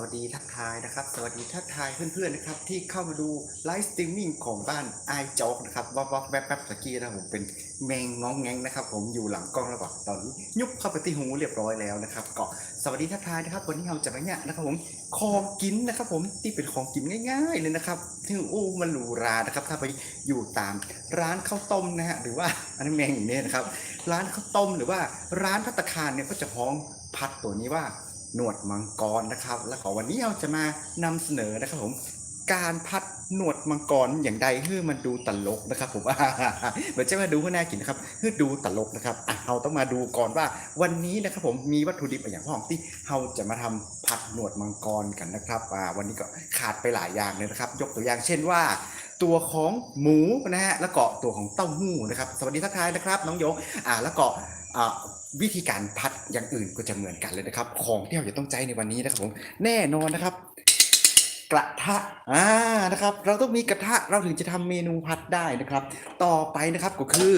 วัสดีทักทายนะครับ สวัสดีทักทายเพื่อนๆนะครับ ที่เข้ามาดูไลฟ์สตรีมมิ่งของบ้านไอจอกนะครับวับวับแวบแวบตะกี้นะผมเป็นแมงง้องแงงนะครับ ผมอยู่หลังกล้องแล้วก็ตอนนี้ยุบเข้าไปที่หูเรียบร้อยแล้วนะครับก็สวัสดีทักทายนะครับ วันนี้เราจะไปเนี่ยนะครับผมของกินนะครับ ผมที่เป็นของกินง่าย ๆ เลยนะครับที่อู้มันหรูรานะครับ ถ้าไปอยู่ตามร้านข้าวต้มนะฮะหรือว่าอันนั้แมงอย่างนี้นะครับ ร้านข้าวต้มหรือว่าร้านพัตตาคารเนี่ยก็จะฮ้องพัดตัวนี้ว่า หนวดมังกรนะครับ แล้วก็วันนี้เราจะมานำเสนอนะครับผมการพัดหนวดมังกรอย่างใดให้มันดูตลกนะครับผมเหมือนจะมาดูเพื่อน่ากินนะครับเพื่อดูตลกนะครับอะเราต้องมาดูก่อนว่า วันนี้นะครับผมมีวัตถุดิบอย่างพ่องที่เราจะมาทำผัดหนวดมังกรกันนะครับอ่าวันนี้ก็ขาดไปหลายอย่างเลยนะครับ ยกตัวอย่างเช่นว่า ตัวของหมูนะฮะแล้วก็ตัวของเต้าหู้นะครับ สวัสดีทักทายนะครับ น้องโยงอ่าแล้วก็อ่า วิธีการพัดอย่างอื่นก็จะเหมือนกันเลยนะครับ ของที่เราจะต้องใช้ในวันนี้นะครับผมแน่นอนนะครับ กระทะอ่านะครับ เราต้องมีกระทะเราถึงจะทำเมนูพัดได้นะครับ ต่อไปนะครับก็คือ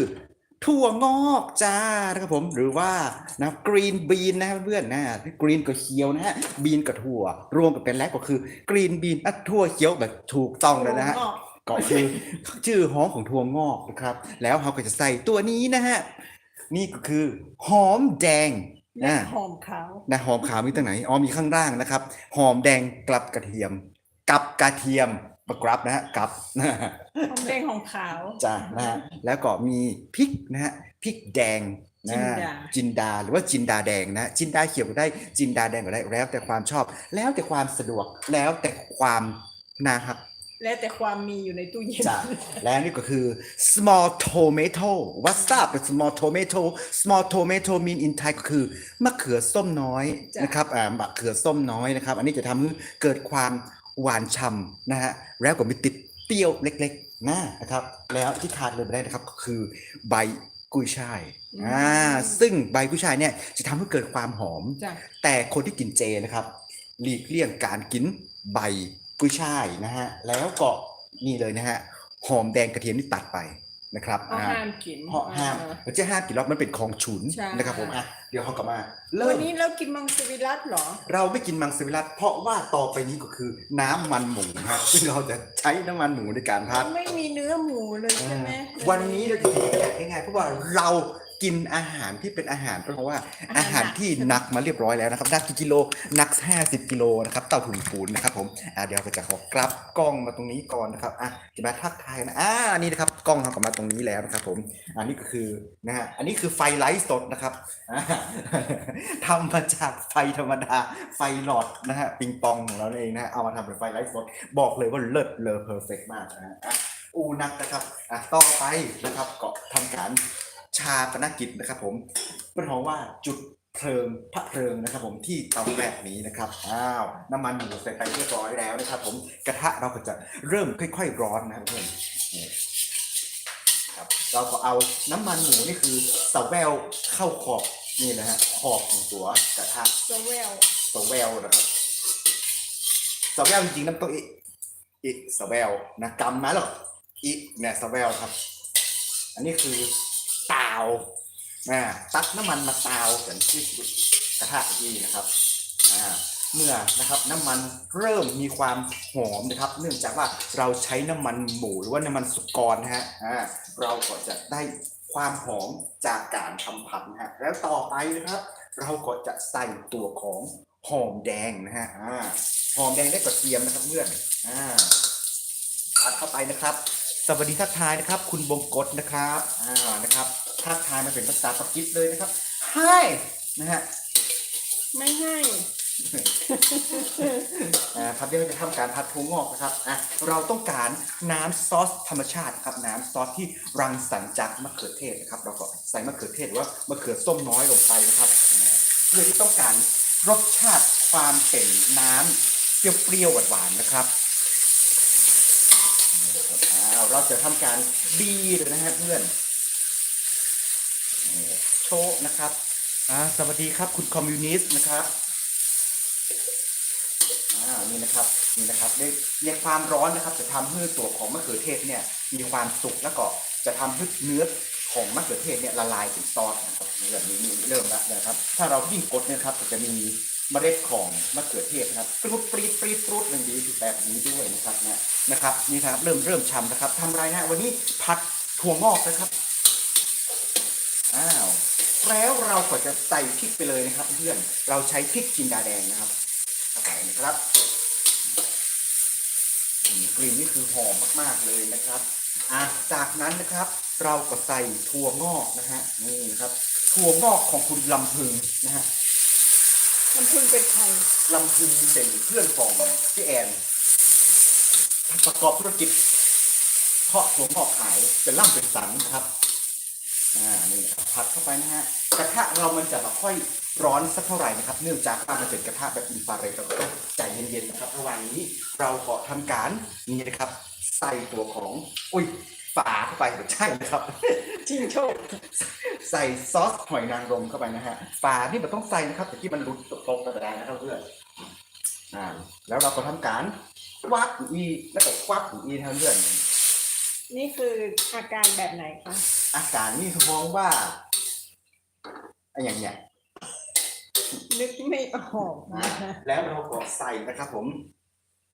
ถั่วงอกจ้านะครับผมหรือว่านะกรีนบีนนะเพื่อนๆนะกรีนก็เขียวนะฮะบีนกับถั่ว รวมกันเป็นแล้วก็คือกรีนบีนอะถั่วเขียวแบบถูกต้องเลยนะฮะก็คือชื่อหอมของถั่วงอกนะครับ แล้วเราก็จะใส่ตัวนี้นะฮะ นี่ก็คือหอมแดงและนะหอมขาวนะหอมขาวมีตั้งไหนอ๋อมีข้างล่างนะครับ หอมแดงกับกระเทียม กับกระเทียมประกรับนะฮะกับนะฮะหอมแดงหอมขาวจ้านะฮะแล้วก็มีพริกนะฮะพริกแดงนะจินดาจินดาหรือว่าจินดาแดงนะฮะจินดาเขียวก็ได้จินดาแดงก็ได้แล้วแต่ความชอบ แล้วแต่ความสะดวกแล้วแต่ความนะครับ และแต่ความมีอยู่ในตู้เย็น จ้ะและนี่ก็คือ small tomato what's up with small tomato small tomato mean in Thai ก็คือมะเขือส้มน้อยจ้ะ นะครับอ่ามะเขือส้มน้อยนะครับ อันนี้จะทำให้เกิดความหวานฉ่ำนะฮะแล้วก็มีติดเปรี้ยวเล็กๆนะนะครับ แล้วที่ขาดเลยไม่ได้นะครับก็คือใบกุยช่ายอ่าซึ่งใบกุยช่ายเนี่ยจะทำให้เกิดความหอม จ้ะแต่คนที่กินเจนะครับ หลีกเลี่ยงการกินใบ กุ้ยช่ายนะฮะแล้วก็นี่เลยนะฮะหอมแดงกระเทียมนี่ตัดไปนะครับเอาอ่าห้ามกินเพราะห้ามอ่มันจะห้ามกินแล้วมันเป็นของฉุนใช่นะครับผมอะเดี๋ยวเขากลับมาาเริ่วัมนนี้เรากินมังสวิรัตเหรอ เราไม่กินมังสวิรัตเพราะว่าต่อไปนี้ก็คือน้ำมันหมูฮะซึ่งเราจะใช้น้ำมันหมูในการพัดไม่มีเนื้อหมูเลยใช่ไหมวันนี้เราจะกินแบบง่ายๆเพราะว่าเรา กินอาหารที่เป็นอาหารเพราะว่าอาหารที่หนักมาเรียบร้อยแล้วนะครับหนักกี่กิโลหนัก 50 กิโลนะครับเต้าถุงปูนนะครับผมอ่าเดี๋ยวเราจะขอกลับกล้องมาตรงนี้ก่อนนะครับอะจะมาทักทายนะอ่านี่นะครับกล้องเรากลับมาตรงนี้แล้วนะครับผมอันนี้ก็คือนะฮะอันนี้คือไฟไลท์สดนะครับอ่าทำมาจากไฟธรรมดาไฟหลอดนะฮะปิงปองของเราเองนะฮะเอามาทำเป็นไฟไลท์สดบอกเลยว่าเลิศเลอเพอร์เฟกมากนะฮะอะอูนักนะครับอะต่อไปนะครับก็ทำการ ชาปนกิจนะครับ ผมเป็นเพราะว่าจุดเพลิงพระเพลิงนะครับ ผมที่เตาแบบนี้นะครับอ้าวน้ำมันหมูใส่ไปเรียบร้อยแล้วนะครับ ผมกระทะเราก็จะเริ่มค่อย ๆ ร้อนนะครับเพื่อนนี่ครับเราก็เอาน้ำมันหมูนี่คือสแววเข้าขอบนี่นะฮะขอบของตัวกระทะสเวลสแวลนะครับสแวลจริงๆน้ำตัวอีอีสแวลนะกำมาหรอกอีเนี่ยสแวลครับ อันนี้คือตาวนะตักน้ำมันมาตาวกันที่กระทะอีนะครับอ่าเมื่อนะครับน้ำมันเริ่มมีความหอมนะครับ เนื่องจากว่าเราใช้น้ำมันหมูหรือว่าน้ำมันสุกรนะฮะอ่าเราก็จะได้ความหอมจากการทำผัดนะฮะแล้วต่อไปนะครับ เราก็จะใส่ตัวของหอมแดงนะฮะอ่าหอมแดงได้กระเทียมนะครับเพื่อนอ่าอัดเข้าไปนะครับ สวัสดีทักทายนะครับ คุณบงกฎนะครับอ่านะครับ ทักทายมาเป็นภาษาปากีสเลยนะครับ Hi นะฮะไม่ให้อ่าครับเดี๋ยวเราจะทำการพัดทูงอกนะครับอะเราต้องการน้ำซอสธรรมชาติครับน้ำซอสที่รังสรรค์จากมะเขือเทศนะครับ เราก็ใส่มะเขือเทศหรือว่ามะเขือส้มน้อยลงไปนะครับอ่าเพื่อที่ต้องการรสชาติความเป็นน้ำเปรี้ยวๆหวานๆนะครับอ้าวเราจะทำการบีเลยนะฮะเพื่อนนี่โชนะครับอ่าสวัสดีครับคุณคอมมิวนิสต์นะครับอ่านี่นะครับนี่นะครับได้เรียกความร้อนนะครับ จะทำให้ตัวของมะเขือเทศเนี่ยมีความสุกแล้วก็จะทำให้เนื้อของมะเขือเทศเนี่ยละลายถึงซอสนะครับเรื่องนี้นี่เริ่มแล้วนะครับ ถ้าเรายิ่งกดเนยครับก็จะมีเมล็ดของมะเขือเทศนะครับปรุดปรีดปรีดปรุดหนึ่งดีแบบนี้ด้วยนะครับเนี่ยนะครับนี่ครับเริ่มเริ่มชำนะครับทำไรนะวันนี้ผัดถั่วงอกนะครับ แล้วเราก็จะใส่พริกไปเลยนะครับ เพื่อนเราใช้พริกจินดาแดงนะครับเข้าไปนะครับอืมกลิ่นนี่คือหอมมากๆเลยนะครับอะจากนั้นนะครับ เราก็ใส่ถั่วงอกนะฮะนี่ครับถั่วงอกของคุณลำพึงนะฮะมันพึงเป็นใครลำพึงเป็นเพื่อนของพี่แอนประกอบธุรกิจเพาะถั่วงอกขายเป็นล่ำเป็นสันนะครับ อ่านี่นะครับผัดเข้าไปนะฮะกระทะเรามันจะไม่ค่อยร้อนสักเท่าไหร่นะครับ เนื่องจากว่ามันเป็นกระทะแบบอินฟราเรดเราก็ต้องใจเย็นๆนะครับระหว่างนี้เราก็ทำการนี่นะครับใส่ตัวของอุ้ยฝาเข้าไปไม่ใช่นะครับจริงโชคใส่ซอสหอยนางรมเข้าไปนะฮะฝานี่มันต้องใส่นะครับแต่ที่มันหลุดตกๆไปได้นะครับเพื่อนอ่าแล้วเราก็ทำการควักอีแล้วก็ควักอีทางเพื่อนนี่คืออาการแบบไหนคะ อาการนี่เขามองว่าไอ้อย่างเนี้ยนึกไม่ออกอ่านะคะแล้วเราก็ใส่นะครับ ผม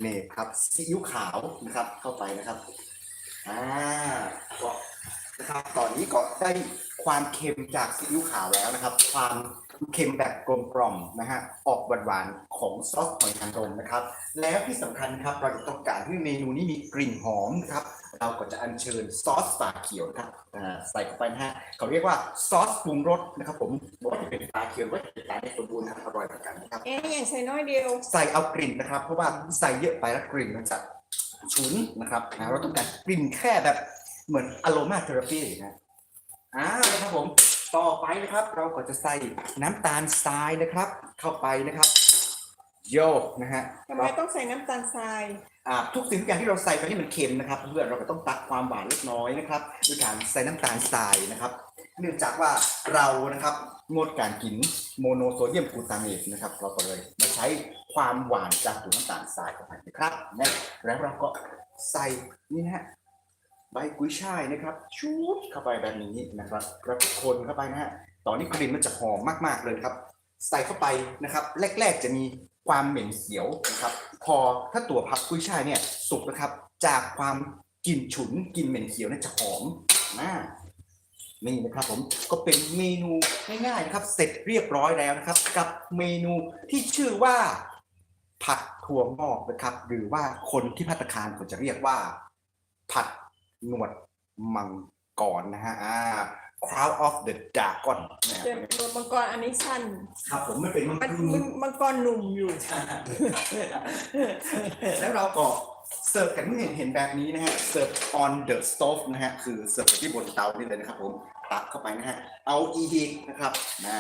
นี่ครับซีอิ๊วขาวนะครับ เข้าไปนะครับอ่าก็นะครับ ตอนนี้ก็ได้ความเค็มจากซีอิ๊วขาวแล้วนะครับ ความ เค็มแบบกลมกล่อมนะฮะออกหวานๆของซอสหอยนางรมนะครับ แล้วที่สำคัญครับเราจะต้องการให้เมนูนี้มีกลิ่นหอมนะครับ เราก็จะอัญเชิญซอสฝาเขียวนะครับอ่าใส่เข้าไปนะฮะเขาเรียกว่าซอสปรุงรสนะครับผมบอกว่าจะเป็นฝาเขียวก็จะเป็นการให้สมบูรณ์นะครับอร่อยเหมือนกันนะครับเอ๊ะอย่างใส่น้อยเดียว ใส่เอากลิ่นนะครับ เพราะว่าใส่เยอะไปแล้วกลิ่นมันจะฉุนนะครับอ่าเราต้องการกลิ่นแค่แบบเหมือนอโรมาเทอราปีนะอ่านะครับผม ต่อไปนะครับ เราก็จะใส่น้ำตาลทรายนะครับ เข้าไปนะครับ โยกนะฮะทำไมต้องใส่น้ำตาลทรายอ่าทุกสิ่งทุกอย่างที่เราใส่ไปนี่มันเค็มนะครับ เพื่อนเราก็ต้องตัดความหวานเล็กน้อยนะครับด้วยการใส่น้ำตาลทรายนะครับ เนื่องจากว่าเรานะครับงดการกินโมโนโซเดียมกลูตาเมตนะครับ เราก็เลยมาใช้ความหวานจากตัวน้ำตาลทรายเข้าไปนะครับนะแล้วเราก็ใส่นี่นะฮะ ใบกุ้ยช่ายนะครับชุบเข้าไปแบบนี้นะครับแล้วคนเข้าไปนะฮะตอนนี้กลิ่นมันจะหอมมากๆเลยครับ ใส่เข้าไปนะครับ แรก ๆจะมีความเหม็นเขียวนะครับ พอถ้าตัวผักกุ้ยช่ายเนี่ยสุกนะครับ จากความกลิ่นฉุนกลิ่นเหม็นเขียวเนี่ยจะหอมมากนี่นะครับผมก็เป็นเมนูง่ายๆนะครับ เสร็จเรียบร้อยแล้วนะครับ กับเมนูที่ชื่อว่า ผัดถั่วงอกนะครับ หรือว่าคนที่พัตตาคารเขาจะเรียกว่า ผัด หนวดมังกรนะฮะอ่า crown of the dragon นะแต่มังกรอันนี้สั้นครับผมไม่เป็นมังมันกร มันมังกรหนุ่มอยู่ แล้วเราก็เสิร์ฟกันเห็นเห็นแบบนี้นะฮะ เสิร์ฟ on the stove นะฮะ คือเสิร์ฟที่บนเตานี่เลยนะครับผม ตักเข้าไปนะฮะ เอาอีกนะครับนะ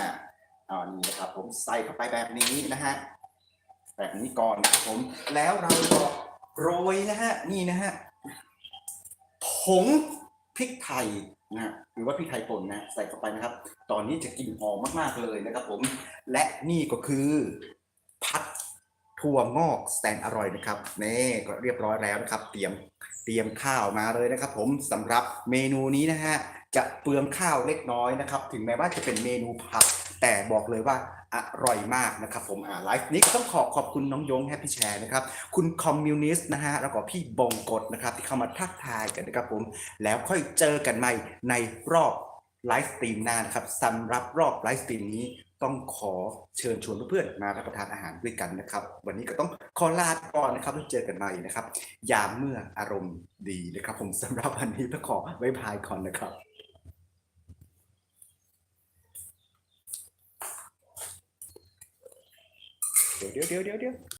เอานี่นะครับผมใส่เข้าไปแบบนี้นะฮะ แบบนี้ก่อนนะครับผม แล้วเราก็โรยนะฮะ นี่นะฮะ ผงพริกไทยนะฮะหรือว่าพริกไทยป่นนะใส่เข้าไปนะครับ ตอนนี้จะกลิ่นหอมมากๆเลยนะครับ ผม และนี่ก็คือพัดถั่วงอกแสนอร่อยนะครับนี่ก็เรียบร้อยแล้วนะครับ เตรียมเตรียมข้าวมาเลยนะครับ ผมสำหรับเมนูนี้นะฮะ จะเปลืองข้าวเล็กน้อยนะครับ ถึงแม้ว่าจะเป็นเมนูผัดแต่บอกเลยว่าอร่อยมากนะครับผมอ่าไลฟ์นี้ก็ต้องขอขอบคุณน้องยงแฮปปี้แชร์นะครับ คุณคอมมิวนิสต์นะฮะแล้วก็พี่บงกฎนะครับ ที่เข้ามาทักทายกันนะครับผม แล้วค่อยเจอกันใหม่ในรอบไลฟ์สตรีมหน้านะครับสำหรับรอบไลฟ์สตรีมนี้ต้องขอเชิญชวนเพื่อนๆมารับประทานอาหารด้วยกันนะครับ วันนี้ก็ต้องขอลาก่อนนะครับแล้วเจอกันใหม่นะครับ ยามเมื่ออารมณ์ดีนะครับ ผมสำหรับวันนี้ต้องขอไว้พายก่อนนะครับ เดี๋ยวเดี๋ยวเดี๋ยวเดี๋ยว